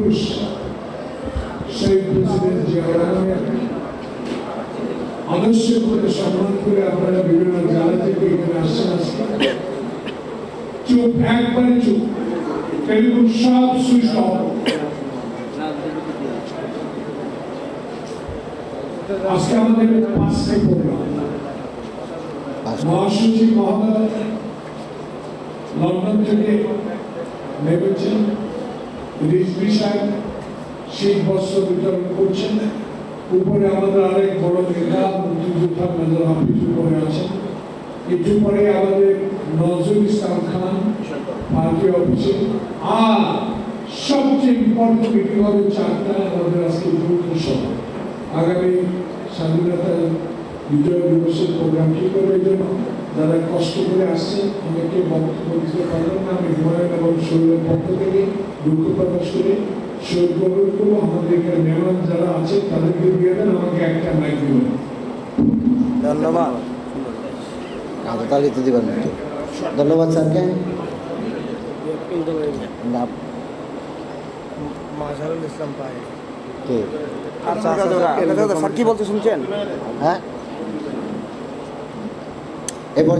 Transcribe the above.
একুশ শহীদ প্রেসিডেন্ট জিয়া রহমানের করে সম্মান করে আপনারা বিভিন্ন জেলা থেকে এখানে আসছেন আজকে। চুপ, একবারে চুপ। টেলিফোন সব সুইচ আজকে আমাদের পাঁচটাই প্রোগ্রাম। মহাসচিব মহোদয়, লন্ডন থেকে নেমেছেন। রিজভি সাহেব শীত বস্ত্র বিতরণ করছেন উপরে আমাদের আরেক বড় নেতা, মুক্তিযোদ্ধা মেজর হাফিজ উপরে আছেন। একটু পরে আমাদের নজরুল ইসলাম খান পার্টি অফিসে। আর সবচেয়ে ইম্পর্টেন্ট মিটিং হবে চারটা, আমাদের আজকে দ্রুত সভা। আগামী স্বাধীনতা বিজয় দিবসের প্রোগ্রাম ঠিক করবে এই জন্য যারা কষ্ট করে আসছেন অনেকে বক্তব্য দিতে পারবেন না। আমি হুমায়ুন এবং শরীরের পক্ষ থেকে দুঃখ প্রকাশ করে। শহীদ গৌরব করব আমাদের এখানে মেহমান যারা আছে তাদেরকে দিয়ে দেন আমাকে একটা মাইক দিবেন। ধন্যবাদ। তো দিবেন ধন্যবাদ স্যারকে। না। মাঝারুল ইসলাম পাই কে? আচ্ছা আচ্ছা স্যার কি বলতে শুনছেন? হ্যাঁ? এরপর